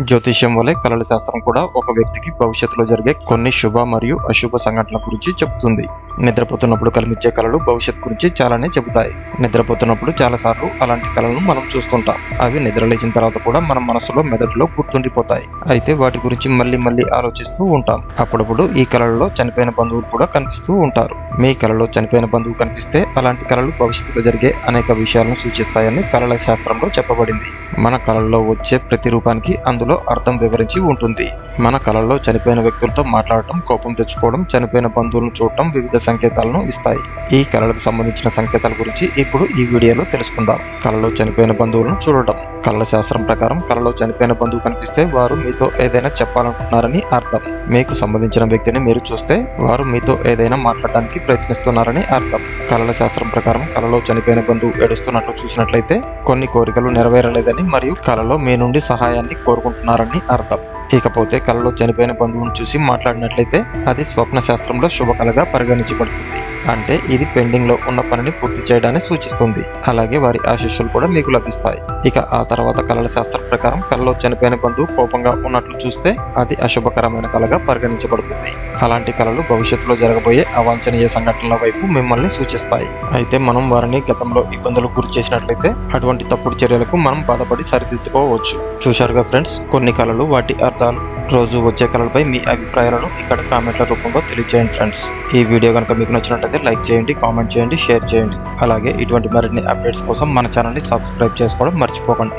జ్యోతిష్యం వలె కళల శాస్త్రం కూడా ఒక వ్యక్తికి భవిష్యత్తులో జరిగే కొన్ని శుభ మరియు అశుభ సంఘటనల గురించి చెబుతుంది నిద్రపోతున్నప్పుడు కనిపించే కళలు భవిష్యత్ గురించి చాలానే చెబుతాయి. నిద్రపోతున్నప్పుడు చాలాసార్లు అలాంటి కళలను మనం చూస్తుంటాం. అవి నిద్రలేచిన తర్వాత కూడా మన మనసులో మెదడులో గుర్తుండిపోతాయి. అయితే వాటి గురించి మళ్ళీ మళ్ళీ ఆలోచిస్తూ ఉంటాం. అప్పుడప్పుడు ఈ కళలలో చనిపోయిన బంధువులు కూడా కనిపిస్తూ ఉంటారు. మీ కళలో చనిపోయిన బంధువు కనిపిస్తే అలాంటి కళలు భవిష్యత్తులో జరిగే అనేక విషయాలను సూచిస్తాయని కళల శాస్త్రంలో చెప్పబడింది. మన కళల్లో వచ్చే ప్రతి రూపానికి అందులో అర్థం వివరించి ఉంటుంది. మన కళల్లో చనిపోయిన వ్యక్తులతో మాట్లాడటం కోపం తెచ్చుకోవడం చనిపోయిన బంధువులను చూడటం వివిధ సంకేతాలను ఇస్తాయి. ఈ కళలకు సంబంధించిన సంకేతాల గురించి ఇప్పుడు ఈ వీడియోలో తెలుసుకుందాం. కళలో చనిపోయిన బంధువులను చూడటం. కళల శాస్త్రం ప్రకారం కళలో చనిపోయిన బంధువు కనిపిస్తే వారు మీతో ఏదైనా చెప్పాలనుకుంటున్నారని అర్థం. మీకు సంబంధించిన వ్యక్తిని మీరు చూస్తే వారు మీతో ఏదైనా మాట్లాడడానికి ప్రయత్నిస్తున్నారని అర్థం. కళల శాస్త్రం ప్రకారం కళలో చనిపోయిన బంధువు ఏడుస్తున్నట్లు చూసినట్లయితే కొన్ని కోరికలు నెరవేరలేదని మరియు కళలో మీ నుండి సహాయాన్ని కోరుకుంటున్నారని అర్థం. ఇకపోతే కళలో చనిపోయిన బంధువును చూసి మాట్లాడినట్లయితే అది స్వప్న శాస్త్రంలో శుభ కళగా పరిగణించబడుతుంది. అంటే ఇది పెండింగ్లో ఉన్న పనిని పూర్తి చేయడాన్ని సూచిస్తుంది. అలాగే వారి ఆశీస్సులు కూడా మీకు లభిస్తాయి. ఇక ఆ తర్వాత కళల శాస్త్రం ప్రకారం కళలో చనిపోయిన బంధువు కోపంగా ఉన్నట్లు చూస్తే అది అశుభకరమైన కళగా పరిగణించబడుతుంది. అలాంటి కళలు భవిష్యత్తులో జరగబోయే అవాంఛనీయ సంఘటనల వైపు మిమ్మల్ని సూచిస్తాయి. అయితే మనం వారిని గతంలో ఇబ్బందులకు గురి చేసినట్లయితే అటువంటి తప్పుడు చర్యలకు మనం బాధపడి సరిదిద్దుకోవచ్చు. చూశారుగా ఫ్రెండ్స్ కొన్ని కళలు వాటి అర్థాలు. రోజు వచ్చే కళలపై మీ అభిప్రాయాలను ఇక్కడ కామెంట్ల రూపంలో తెలియజేయండి ఫ్రెండ్స్. ఈ వీడియో కనుక మీకు నచ్చినట్లయితే లైక్ చేయండి కామెంట్ చేయండి షేర్ చేయండి. అలాగే ఇటువంటి మరిన్ని అప్డేట్స్ కోసం మన ఛానల్ని సబ్స్క్రైబ్ చేసుకోవడం మర్చిపోకండి.